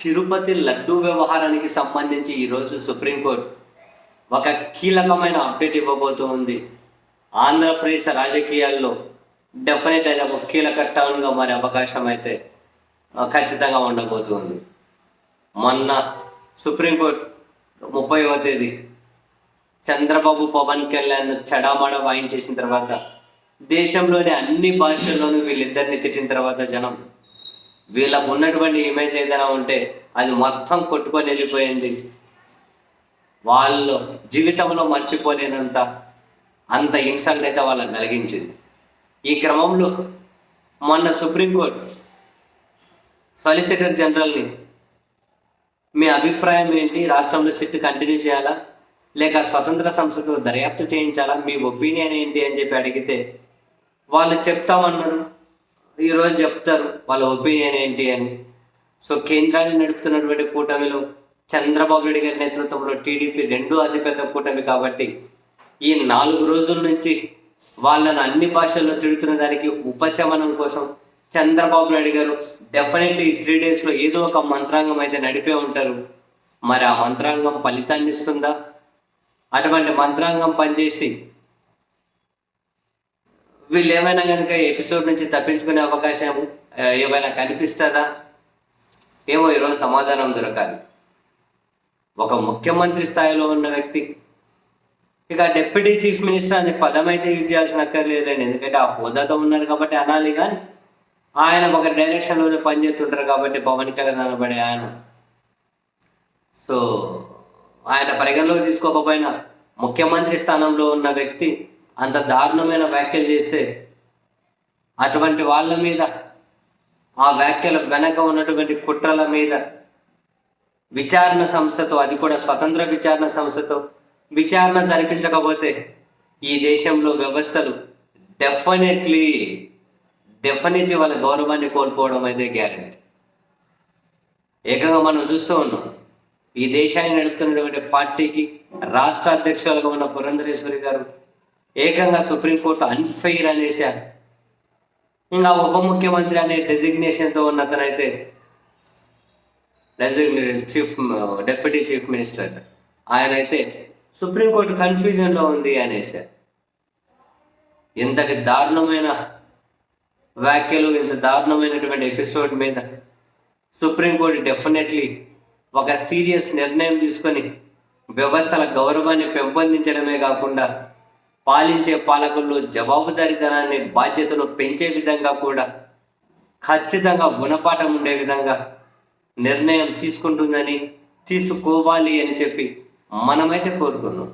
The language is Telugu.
తిరుపతి లడ్డూ వ్యవహారానికి సంబంధించి ఈరోజు సుప్రీంకోర్టు ఒక కీలకమైన అప్డేట్ ఇవ్వబోతూ ఉంది ఆంధ్రప్రదేశ్ రాజకీయాల్లో డెఫినెట్ అది ఒక కీలక టర్న్గా మారే అవకాశం అయితే ఖచ్చితంగా ఉండబోతుంది. మొన్న సుప్రీంకోర్టు ముప్పైవ తేదీ చంద్రబాబు పవన్ కళ్యాణ్ చెడామడ వాయించేసిన తర్వాత దేశంలోని అన్ని భాషల్లోనూ వీళ్ళిద్దరిని తిట్టిన తర్వాత జనం వీళ్ళకు ఉన్నటువంటి ఇమేజ్ ఏదైనా ఉంటే అది మొత్తం కొట్టుకొని వెళ్ళిపోయింది. వాళ్ళు జీవితంలో మర్చిపోలేనంత అంత ఇన్సల్ట్ అయితే వాళ్ళకి కలిగించింది. ఈ క్రమంలో మొన్న సుప్రీంకోర్టు సాలిసిటర్ జనరల్ని మీ అభిప్రాయం ఏంటి? రాష్ట్రంలో సిట్ కంటిన్యూ చేయాలా? లేక స్వతంత్ర సంస్థకు దర్యాప్తు చేయించాలా? మీ ఒపీనియన్ ఏంటి అని చెప్పి అడిగితే వాళ్ళు చెప్తామన్నారు. ఈరోజు చెప్తారు వాళ్ళ ఒపీనియన్ ఏంటి అని. సో కేంద్రాన్ని నడుపుతున్నటువంటి కూటమిలో చంద్రబాబు నాయుడు గారి నేతృత్వంలో టీడీపీ రెండు అతిపెద్ద కూటమి కాబట్టి ఈ నాలుగు రోజుల నుంచి వాళ్ళను అన్ని భాషల్లో తిడుతున్న దానికి ఉపశమనం కోసం చంద్రబాబు నాయుడు గారు డెఫినెట్లీ ఈ త్రీ డేస్లో ఏదో ఒక మంత్రాంగం అయితే నడిపే ఉంటారు. మరి ఆ మంత్రాంగం ఫలితాన్ని ఇస్తుందా? అటువంటి మంత్రాంగం పనిచేసి వీళ్ళు ఏమైనా కనుక ఎపిసోడ్ నుంచి తప్పించుకునే అవకాశం ఏమైనా కనిపిస్తుందా? ఏమో ఈరోజు సమాధానం దొరకాలి. ఒక ముఖ్యమంత్రి స్థాయిలో ఉన్న వ్యక్తి ఇక డిప్యూటీ చీఫ్ మినిస్టర్ అనే పదం అయితే యూజ్ చేయాల్సిన అక్కర్లేదండి. ఎందుకంటే ఆ హోదాతో ఉన్నారు కాబట్టి అనాలి కానీ ఆయన ఒక డైరెక్షన్లో పనిచేస్తుంటారు కాబట్టి పవన్ కళ్యాణ్ అనబడే ఆయన. సో ఆయన పరిగణలోకి తీసుకోకపోయినా ముఖ్యమంత్రి స్థానంలో ఉన్న వ్యక్తి అంత దారుణమైన వ్యాఖ్యలు చేస్తే అటువంటి వాళ్ళ మీద ఆ వ్యాఖ్యల వెనక ఉన్నటువంటి కుట్రల మీద విచారణ సంస్థతో అది కూడా స్వతంత్ర విచారణ సంస్థతో విచారణ జరిపించకపోతే ఈ దేశంలో వ్యవస్థలు డెఫినెట్లీ డెఫినెట్లీ వాళ్ళ గౌరవాన్ని కోల్పోవడం అయితే గ్యారెంటీ ఏకంగా మనం చూస్తూ ఉన్నాం ఈ దేశాన్ని నడుపుతున్నటువంటి పార్టీకి రాష్ట్ర అధ్యక్షులుగా ఉన్న పురంధరేశ్వరి గారు ఏకంగా సుప్రీంకోర్టు అన్ఫెయిర్ అనేసారు ఇంకా ఉప ముఖ్యమంత్రి అనే డెసిగ్నేషన్తో ఉన్న అతనైతే designated chief deputy chief minister అంట. ఆయన అయితే సుప్రీంకోర్టు కన్ఫ్యూజన్లో ఉంది అనేసారు ఇంతటి దారుణమైన వ్యాఖ్యలు ఇంత దారుణమైనటువంటి ఎపిసోడ్ మీద సుప్రీంకోర్టు డెఫినెట్లీ ఒక సీరియస్ నిర్ణయం తీసుకొని వ్యవస్థల గౌరవాన్ని పెంపొందించడమే కాకుండా పాలించే పాలకుల్లో జవాబుదారీతనాన్ని బాధ్యతను పెంచే విధంగా కూడా ఖచ్చితంగా గుణపాఠం ఉండే విధంగా నిర్ణయం తీసుకుంటుందని తీసుకోవాలి అని చెప్పి మనమైతే కోరుకున్నాం.